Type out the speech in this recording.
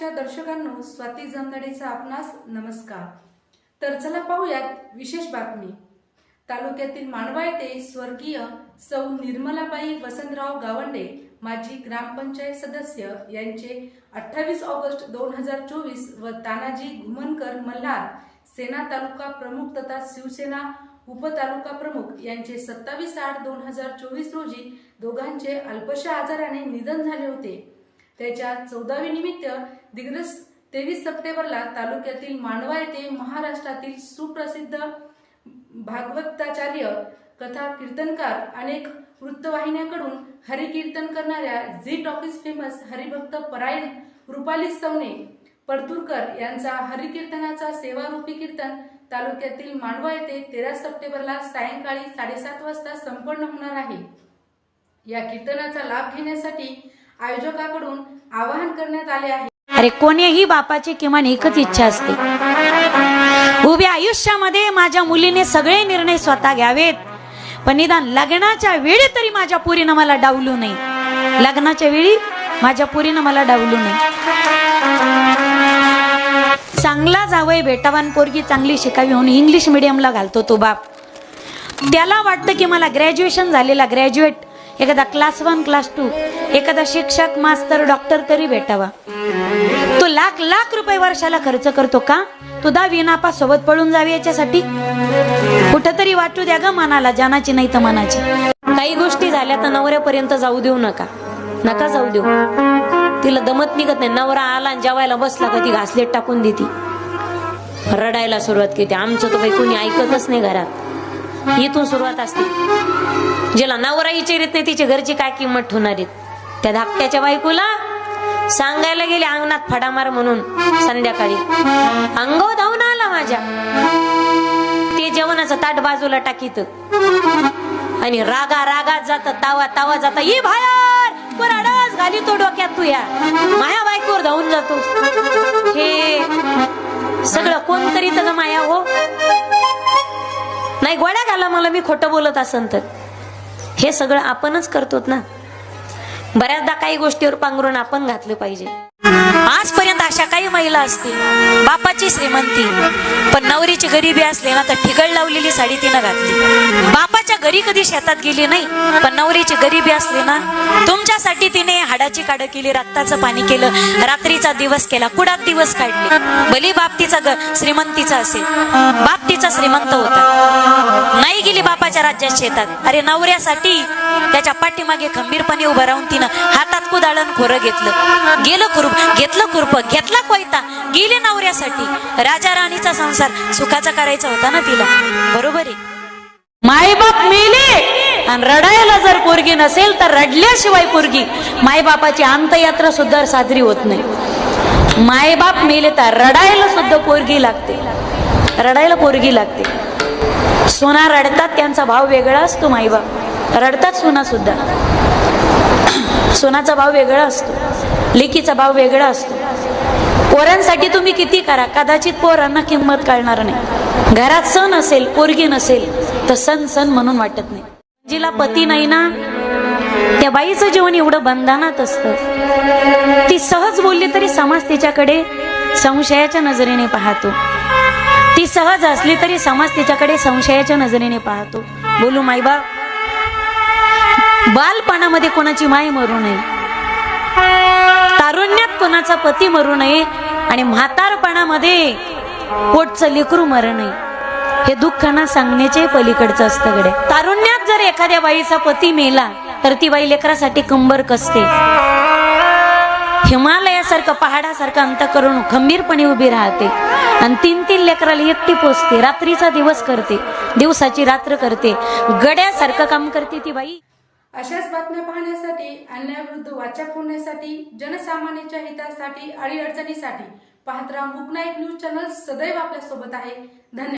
दर्शकांनो स्वाती जमदाडेचा आपणास नमस्कार. तर चला पाहूयात विशेष बातमी. तालुक्यातील मांडवा येथे स्वर्गीय सौ निर्मलाबाई वसंतराव गावंडे माजी ग्रामपंचायत सदस्य यांचे अठ्ठावीस ऑगस्ट दोन हजार चोवीस व तानाजी घुमनकर मल्हार सेना तालुका प्रमुख तथा शिवसेना उपतालुका प्रमुख यांचे सत्तावीस आठ दोन हजार चोवीस रोजी दोघांचे अल्पशा आजाराने निधन झाले होते. त्याच्या चौदावी निमित्त दिग्रस तेवीस सप्टेंबरला तालुक्यातील मांडवा येथे महाराष्ट्रातील सुप्रसिद्ध भागवताचार्य कथा कीर्तनकार अनेक वृत्तवाहिन्यांकडून हरिकीर्तन करणाऱ्या झी टॉकीज फेमस हरिभक्त परायण रुपाली सवने परतुरकर यांचा हरिकीर्तनाचा सेवारूपी कीर्तन तालुक्यातील मांडवा येथे तेरा सप्टेंबरला सायंकाळी साडेसात वाजता संपन्न होणार आहे. या कीर्तनाचा लाभ घेण्यासाठी आयोजकाकडून आवाहन करण्यात आले आहे. अरे कोणीही बापाची किमान एकच इच्छा असते. उभ्या आयुष्यामध्ये माझ्या मुलीने सगळे निर्णय स्वतः घ्यावेत. पण निदान लग्नाच्या वेळी तरी माझ्या पुरीनं मला डावलू नाही लग्नाच्या वेळी माझ्या पुरीनं मला डावलू नाही चांगला जावय बेटावान पोरगी चांगली शिकावी म्हणून इंग्लिश मिडियमला घालतो तो बाप. त्याला वाटतं की मला ग्रॅज्युएशन झालेला ग्रॅज्युएट एखादा क्लास वन क्लास टू एखादा शिक्षक मास्तर डॉक्टर तरी भेटावा. लाख लाख रुपये वर्षाला खर्च करतो का? तो दहावी नापास सोबत पळून जावे याच्यासाठी. कुठंतरी वाटू द्या ग मनाला जानाची नाही तर मनाची. काही गोष्टी झाल्या तर नवऱ्यापर्यंत जाऊ देऊ नका. नका जाऊ देऊ. तिला दमत निघत नाही. नवरा आला आणि जेवायला बसला का ती घासलेट टाकून देती. रडायला सुरुवात केली. आमचं तर बाई कोणी ऐकतच नाही घरात. इथून सुरुवात असते. जिला नवरा विचारित नाही तिच्या घरची काय किंमत ठेवणार आहेत? त्या धाकट्याच्या बायकोला सांगायला गेले अंगणात फडा मार म्हणून संध्याकाळी. अंगो धावून आला माझ्या. ते जेवणाचं ताट बाजूला टाकीत. आणि रागा रागात जात तावा तावा जाता ये बाहेर पुराडच घाली तो डोक्यात तू या माया बायकोवर धावून जातो. हे सगळं कोण करीत ग माया हो. नाही गोळ्या घाला मला मी खोटं बोलत असन तर. हे सगळं आपणच करतो ना. बऱ्याचदा काही गोष्टीवर पांघरून आपण घातलं पाहिजे. आजपर्यंत अशा काही महिला असतील बापाची श्रीमंती पण नवरीची गरिबी असली ना तर ठिगळ लावलेली साडी तिनं घातली. बापाच्या घरी कधी शेतात गेली नाही पण नवरीची गरिबी असली ना तुमच्यासाठी तिने हाडाची काढ केली रक्ताचं पाणी केलं रात्रीचा दिवस केला कुडात दिवस काढले. भली बाप तिचा श्रीमंतीचा असेल. बाप तिचा श्रीमंत होता. नाही गेली बापाच्या शेतात. अरे नवऱ्यासाठी त्याच्या पाठीमागे खंबीरपणे उभं राहून तिनं हातात कुदाळण खोरं घेतलं. गेलं कुरूप घेतलं कुरप घेतला कोयता. गेले नवऱ्यासाठी. राजा राणीचा संसार सुखाचा करायचा होता ना तिला. बरोबर आहे. मायबाप मेले. आणि रडायला जर पोरगी नसेल तर रडल्याशिवाय पोरगी. मायबापाची अंतयात्रा सुद्धा साजरी होत नाही. मायबाप मेले तर रडायला सुद्धा पोरगी लागते. रडायला पोरगी लागते. सोना रडतात त्यांचा भाव वेगळा असतो माईबाप रडतात सोना सुद्धा. सोनाचा भाव वेगळा असतो. लेकीचा भाव वेगळा असतो. पोरांसाठी तुम्ही किती करा? कदाचित पोरांना किंमत कळणार नाही. घरात सण असेल पोरगी नसेल तर सण सण म्हणून वाटत नाही. जिला पती नाही ना? त्या बाईचं जीवन एवढं बंधनात असतं. ती सहज बोलली तरी समाज तिच्याकडे संशयाच्या नजरेने पाहतो. ती सहज असली तरी समाज तिच्याकडे संशयाच्या नजरेने पाहतो. बोलू माईबा बालपणामध्ये कोणाची माय मरू नये. तारुण्यात कोणाचा पती मरू नये आणि म्हातारपणामध्ये पोटचं लेकरू मरू नये. हे दुःख ना सांगण्याचे पलीकडचं असतं गड्या. तारुण्यात जर एखाद्या बाईचा पती मेला तर ती बाई लेकरासाठी कंबर कसते? हिमालयासारखं पहाडासारखं अंत करून खंबीरपणे उभी राहते. आणि तीन तीन लेकराला एकटी पोचते रात्रीचा दिवस करते दिवसाची रात्र करते. गड्यासारखं काम करते ती बाई. अशाच बातम्या पाहण्यासाठी अन्यायाविरुद्ध वाचा फोडण्यासाठी जनसामान्यांच्या हितासाठी अडीअडचणीसाठी पाहत राहा मुकनायक न्यूज चॅनल सदैव आपल्यासोबत आहे. धन्यवाद.